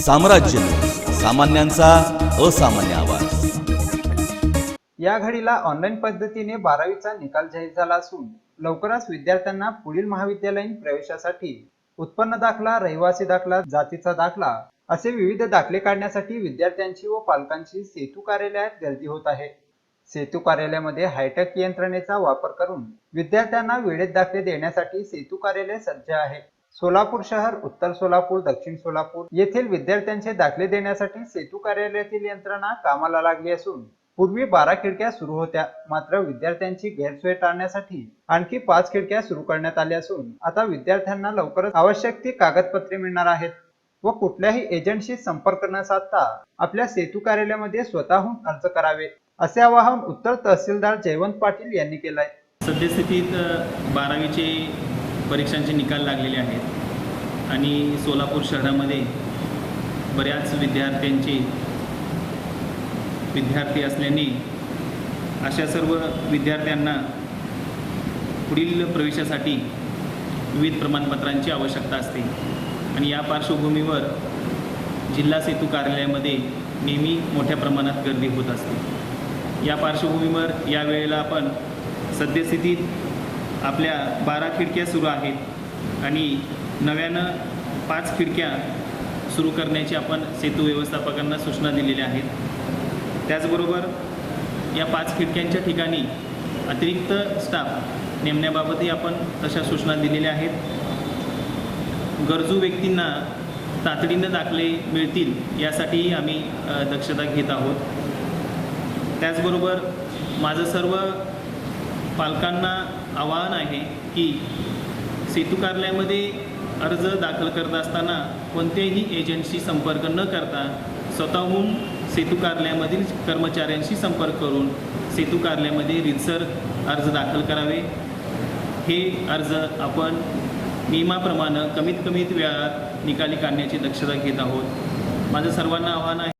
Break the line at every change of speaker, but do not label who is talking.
साम्राज्य. सामान्यांचा असामान्य आवाज.
या घडीला ऑनलाईन पद्धतीने बारावीचा निकाल जाहीर झाला असून लवकरच विद्यार्थ्यांना पुढील महाविद्यालयीन प्रवेशासाठी उत्पन्न दाखला रहिवासी दाखला जातीचा दाखला असे विविध दाखले काढण्यासाठी विद्यार्थ्यांची व पालकांची सेतू कार्यालयात गर्दी होत आहे. सेतू कार्यालयामध्ये हायटेक यंत्रणेचा वापर करून विद्यार्थ्यांना वेळेत दाखले देण्यासाठी सेतू कार्यालय सज्ज आहे. सोलापूर शहर उत्तर सोलापूर दक्षिण सोलापूर येथील विद्यार्थ्यांचे दाखले देण्यासाठी सेतू कार्यालयातील यंत्रणा कामाला लागली असून पूर्वी बारा खिडक्या सुरू होत्या. मात्र विद्यार्थ्यांची गैरसोय टाळण्यासाठी आणखी पाच खिडक्या सुरू करण्यात आल्या असून आता विद्यार्थ्यांना लवकरच आवश्यक ती कागदपत्रे मिळणार आहेत व कुठल्याही एजंटशी संपर्क न साधता आपल्या सेतू कार्यालयामध्ये स्वतःहून अर्ज करावे असे आवाहन उत्तर तहसीलदार जयवंत पाटील यांनी केलंय.
सद्यस्थितीत बारावीची बारावीचे परीक्षांचे निकाल लागलेले आहेत. आणि सोलापूर शहरामध्ये बऱ्याच विद्यार्थ्यांचे विद्यार्थी असल्याने अशा सर्व विद्यार्थ्यांना पुढील प्रवेशासाठी विविध प्रमाणपत्रांची आवश्यकता असते. आणि या पार्श्वभूमीवर जिल्हा सेतू कार्यालयामध्ये नेहमी मोठ्या प्रमाणात गर्दी होत असते. या पार्श्वभूमीवर या वेळेला आपण सद्यस्थितीत आपल्या बारा खिडक्या सुरू आहेत आणि नव्यानं पाच खिडक्या सुरू करण्याची आपण सेतू व्यवस्थापकांना सूचना दिलेल्या आहेत. त्याचबरोबर या पाच खिडक्यांच्या ठिकाणी अतिरिक्त स्टाफ नेमण्याबाबतही आपण तशा सूचना दिलेल्या आहेत. गरजू व्यक्तींना तातडीनं दाखले मिळतील यासाठीही आम्ही दक्षता घेत आहोत. त्याचबरोबर माझं सर्व पालकांना आवाहन आहे की सेतू कार्यालयामध्ये अर्ज दाखल करत असताना कोणत्याही एजंटशी संपर्क न करता स्वतःहून सेतू कार्यालयामधील कर्मचाऱ्यांशी संपर्क करून सेतू कार्यालयामध्ये रितसर अर्ज दाखल करावे. हे अर्ज आपण नियमाप्रमाणे कमीत कमीत वेळात निकाली काढण्याची दक्षता घेत आहोत. माझं सर्वांना आव्हान आहे